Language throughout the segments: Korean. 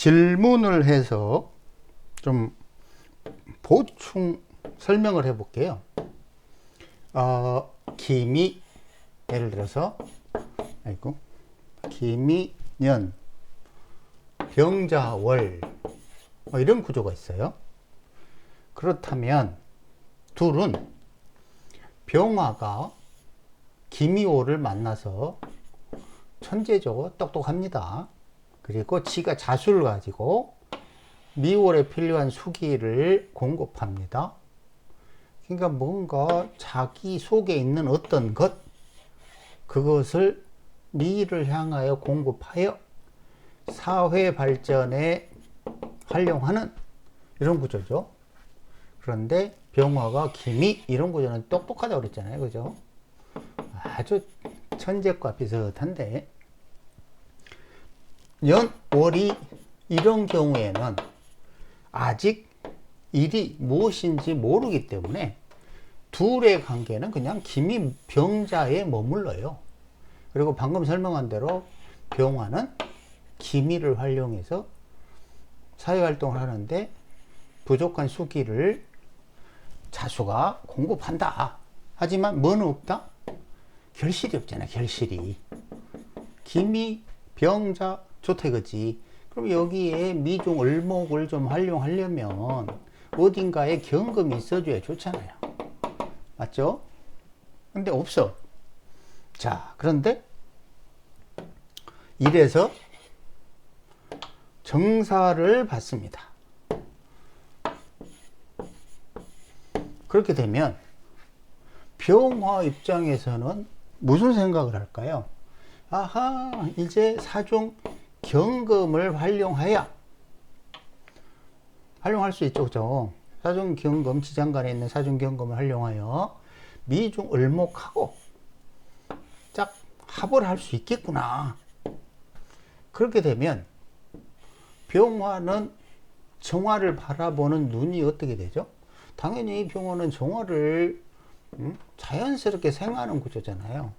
질문을 해서 좀 보충 설명을 해 볼게요. 어, 김이 예를 들어서 아이고 김이년 병자월 뭐 이런 구조가 있어요. 그렇다면 둘은 병화가 김이호를 만나서 천재적으로 똑똑합니다. 그리고 지가 자수를 가지고 미월에 필요한 수기를 공급합니다. 그러니까 뭔가 자기 속에 있는 어떤 것, 그것을 미를 향하여 공급하여 사회 발전에 활용하는 이런 구조죠. 그런데 병화가 기미 이런 구조는 똑똑하다고 그랬잖아요. 그죠? 아주 천재과 비슷한데 연, 월이 이런 경우에는 아직 일이 무엇인지 모르기 때문에 둘의 관계는 그냥 기미 병자에 머물러요. 그리고 방금 설명한 대로 병화는 기미를 활용해서 사회활동을 하는데 부족한 수기를 자수가 공급한다. 하지만 뭐는 없다? 결실이 없잖아, 결실이. 기미, 병자, 이거지. 그럼 여기에 미중 을목을 좀 활용하려면 어딘가에 경금이 있어줘야 좋잖아요. 맞죠? 근데 없어. 자, 그런데 이래서 정사를 받습니다. 그렇게 되면 병화 입장에서는 무슨 생각을 할까요? 아하, 이제 사중 경금을 활용하여 활용할 수 있죠, 그죠? 사중 경금 지장간에 있는 사중 경금을 활용하여 미중 을목하고 짝 합을 할 수 있겠구나. 그렇게 되면 병화는 정화를 바라보는 눈이 어떻게 되죠? 당연히 병화는 정화를 음? 자연스럽게 생하는 구조잖아요.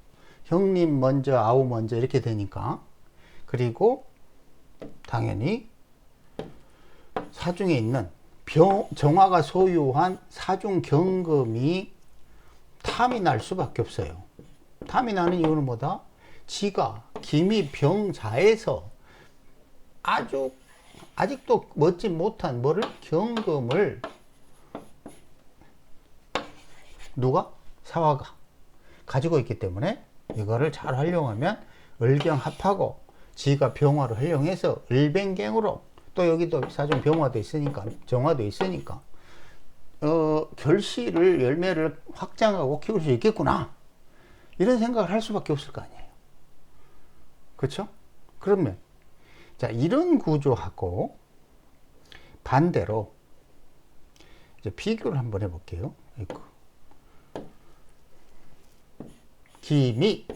형님 먼저 아우 먼저 이렇게 되니까 그리고 당연히 사중에 있는 병, 정화가 소유한 사중 경금이 탐이 날 수밖에 없어요. 탐이 나는 이유는 뭐다? 지가 기미 병자에서 아주 아직도 먹지 못한 뭐를 경금을 누가 사화가 가지고 있기 때문에 이거를 잘 활용하면 을경합하고 지가 병화를 활용해서 을뱅갱으로 또 여기도 사중 병화도 있으니까 정화도 있으니까 어, 결실을 열매를 확장하고 키울 수 있겠구나. 이런 생각을 할 수밖에 없을 거 아니에요. 그렇죠 그러면 자 이런 구조하고 반대로 이제 비교를 한번 해볼게요. 기미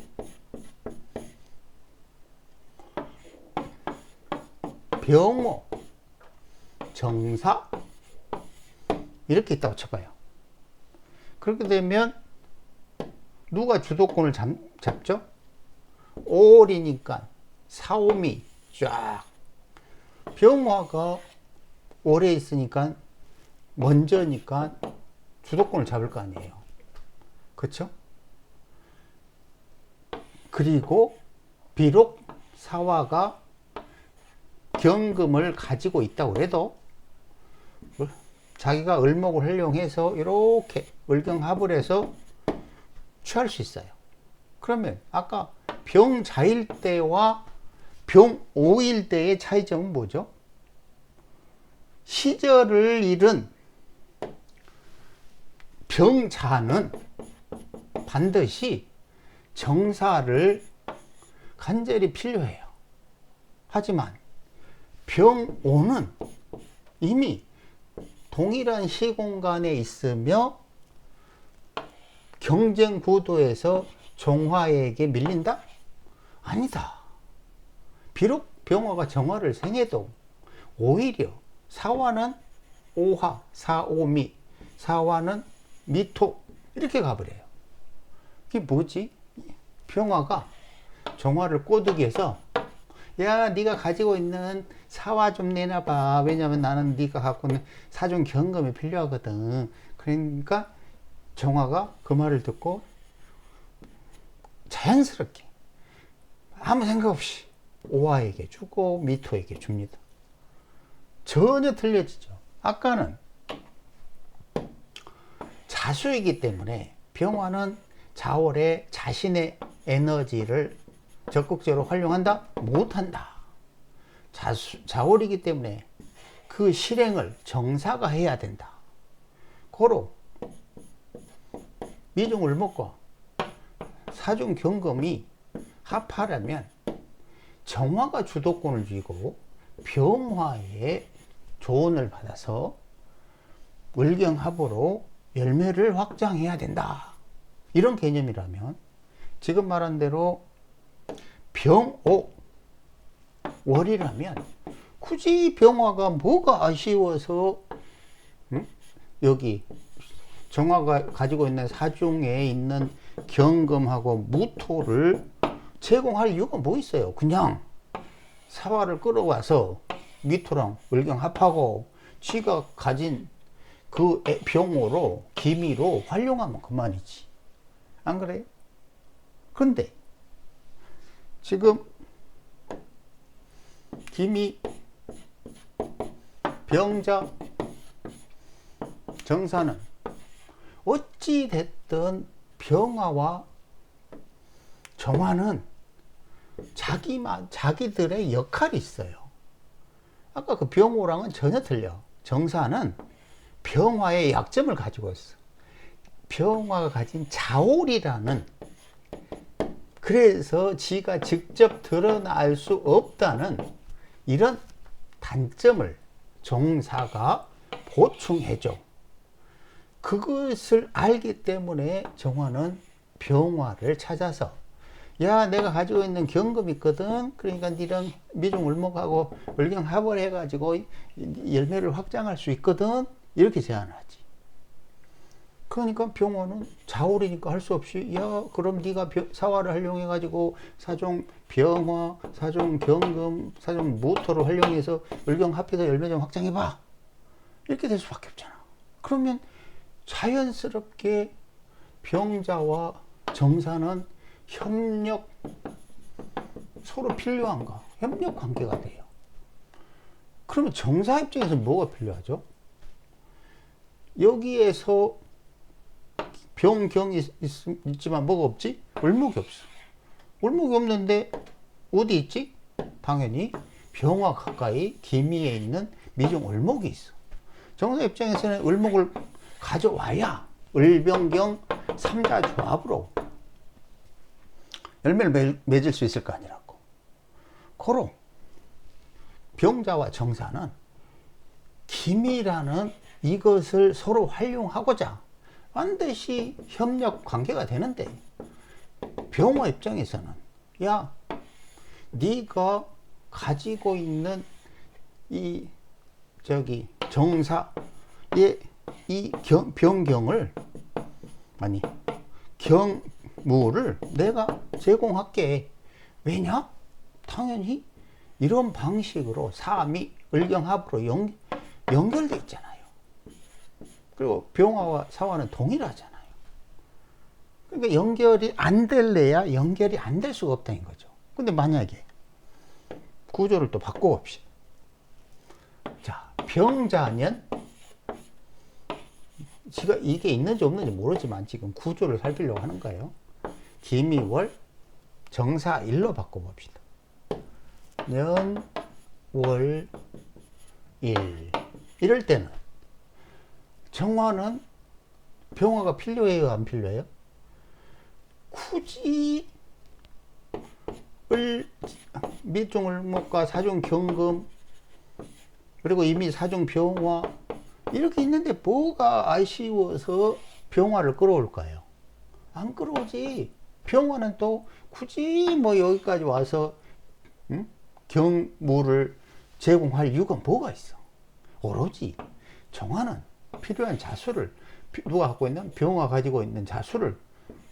병호 정사 이렇게 있다고 쳐봐요. 그렇게 되면 누가 주도권을 잡, 잡죠? 5월이니까 사오미 쫙 병화가 오래 있으니까 먼저니까 주도권을 잡을 거 아니에요. 그렇죠? 그리고 비록 사화가 경금을 가지고 있다고 해도 자기가 을목을 활용해서 이렇게 을경합을 해서 취할 수 있어요. 그러면 아까 병자일 때와 병오일 때의 차이점은 뭐죠? 시절을 잃은 병자는 반드시 정사를 간절히 필요해요. 하지만 병오는 이미 동일한 시공간에 있으며 경쟁 구도에서 정화에게 밀린다? 아니다. 비록 병화가 정화를 생해도 오히려 사화는 오화, 사오미, 사화는 미토 이렇게 가버려요. 이게 뭐지? 병화가 정화를 꼬드기해서 야 네가 가지고 있는 사와 좀 내놔봐. 왜냐면 나는 네가 갖고 있는 사중 경금이 필요하거든. 그러니까 정화가 그 말을 듣고 자연스럽게 아무 생각 없이 오화에게 주고 미토에게 줍니다. 전혀 틀려지죠. 아까는 자수이기 때문에 병화는 자월에 자신의 에너지를 적극적으로 활용한다? 못한다. 자수, 자월이기 때문에 그 실행을 정사가 해야 된다. 고로 미중을목과 사중 경금이 합하려면 정화가 주도권을 쥐고 병화의 조언을 받아서 을경합으로 열매를 확장해야 된다. 이런 개념이라면 지금 말한 대로 병오 월이라면 굳이 병화가 뭐가 아쉬워서 응? 여기 정화가 가지고 있는 사중에 있는 경금하고 무토를 제공할 이유가 뭐 있어요? 그냥 사화를 끌어와서 미토랑 을경 합하고 지가 가진 그 애- 병으로 기미로 활용하면 그만이지. 안 그래요? 근데 지금 기미 병자 정사는 어찌 됐든 병화와 정화는 자기만 자기들의 역할이 있어요. 아까 그 병호랑은 전혀 틀려. 정사는 병화의 약점을 가지고 있어. 병화가 가진 자올이라는 그래서 지가 직접 드러날 수 없다는 이런 단점을 정사가 보충해줘. 그것을 알기 때문에 정화는 병화를 찾아서 야 내가 가지고 있는 경금이 있거든. 그러니까 니랑 미중 을목하고 을경 합을 해가지고 열매를 확장할 수 있거든. 이렇게 제안하지 그러니까 병화는 자월이니까 할 수 없이 야 그럼 네가 병- 사화를 활용해 가지고 사종 병화 사종 경금 사종 모토를 활용해서 을경 합해서 열매 좀 확장해 봐. 이렇게 될 수밖에 없잖아. 그러면 자연스럽게 병자와 정사는 협력 서로 필요한가 협력 관계가 돼요. 그러면 정사 입장에서 뭐가 필요하죠? 여기에서 병경이 있, 있, 지만 뭐가 없지? 을목이 없어. 을목이 없는데 어디 있지? 당연히 병화 가까이 기미에 있는 미중 을목이 있어. 정사 입장에서는 을목을 가져와야 을병경 삼자 조합으로 열매를 맺- 맺을 수 있을 거 아니라고. 고로 병자와 정사는 기미라는 이것을 서로 활용하고자 반드시 협력 관계가 되는데 병화 입장에서는 야 네가 가지고 있는 이 저기 정사의 이 경, 병경을 아니 경무를 내가 제공할게. 왜냐? 당연히 이런 방식으로 사암이 을경합으로 연, 연결돼 있잖아요. 그리고 병화와 사화는 동일하잖아요. 그러니까 연결이 안 될래야 연결이 안 될 수가 없다는 거죠. 근데 만약에 구조를 또 바꿔봅시다. 자, 병자년 지가 이게 있는지 없는지 모르지만 지금 구조를 살피려고 하는 거예요. 기미월 정사 일로 바꿔봅시다. 년, 월, 일. 이럴 때는 정화는 병화가 필요해요, 안 필요해요? 굳이 을 미중을목과 사중 경금 그리고 이미 사중 병화 이렇게 있는데 뭐가 아쉬워서 병화를 끌어올까요? 안 끌어오지. 병화는 또 굳이 뭐 여기까지 와서 응? 경무를 제공할 이유가 뭐가 있어? 오로지 정화는 필요한 자수를 피- 누가 갖고 있는 병화 가지고 있는 자수를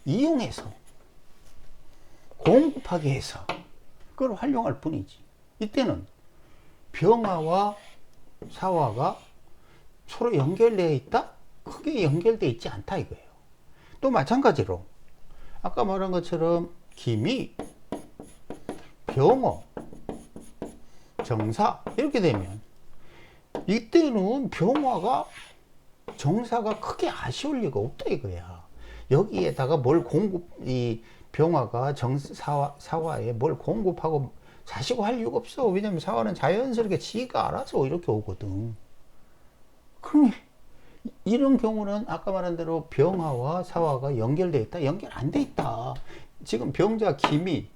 이용해서 공급하게 해서 그걸 활용할 뿐이지. 이때는 병화와 사화가 서로 연결되어 있다? 크게 연결되어 있지 않다 이거예요. 또 마찬가지로 아까 말한 것처럼 김이 병어 정사 이렇게 되면 이때는 병화가 정사가 크게 아쉬울 리가 없다 이거야. 여기에다가 뭘 공급 이 병화가 정사화 사화에 뭘 공급하고 자시고 할 이유가 없어. 왜냐면 사화는 자연스럽게 지가 알아서 이렇게 오거든. 그럼 이- 이런 경우는 아까 말한 대로 병화와 사화가 연결돼 있다. 연결 안 돼 있다. 지금 병자 기미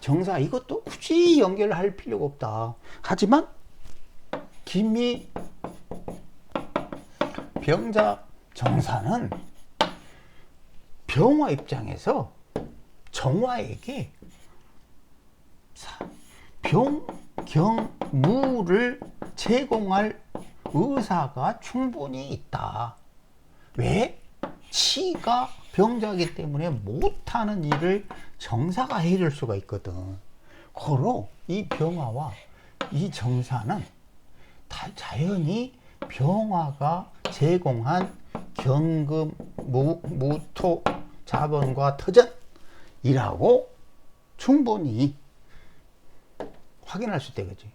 정사 이것도 굳이 연결할 필요가 없다. 하지만 기미 병자 정사는 병화 입장에서 정화에게 사- 병경 무를 제공할 의사가 충분히 있다. 왜? 치가 병자이기 때문에 못하는 일을 정사가 해줄 수가 있거든. 고로 이 병화와 이 정사는 다 자연히 병화가 제공한 경금, 무, 무토, 자본과 터전이라고 충분히 확인할 수 있다 그지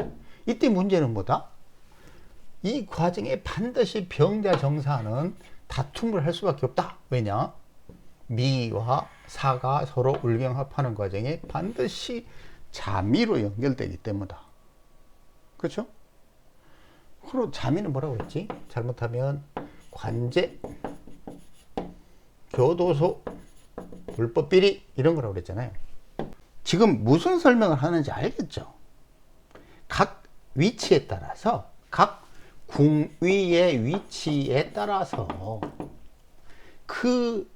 이때 문제는 뭐다? 이 과정에 반드시 병자 정사는 다툼을 할 수밖에 없다. 왜냐? 미와 사가 서로 울경합하는 과정에 반드시 자미로 연결되기 때문이다. 그렇죠? 그리고 자미는 뭐라고 했지? 잘못하면 관제, 교도소, 불법 비리 이런 거라고 그랬잖아요. 지금 무슨 설명을 하는지 알겠죠? 각 위치에 따라서 각 궁위의 위치에 따라서 그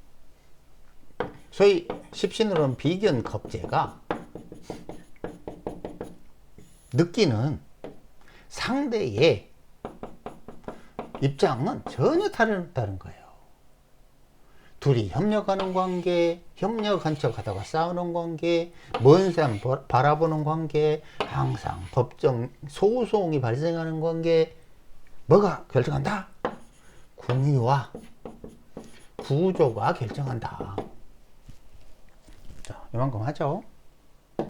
소위 십신으로는 비견 겁재가 느끼는 상대의 입장은 전혀 다르다는 거예요. 둘이 협력하는 관계, 협력한 척 하다가 싸우는 관계, 먼산 바라보는 관계, 항상 법정 소송이 발생하는 관계, 뭐가 결정한다? 궁위와 구조가 결정한다. 자, 이만큼 하죠.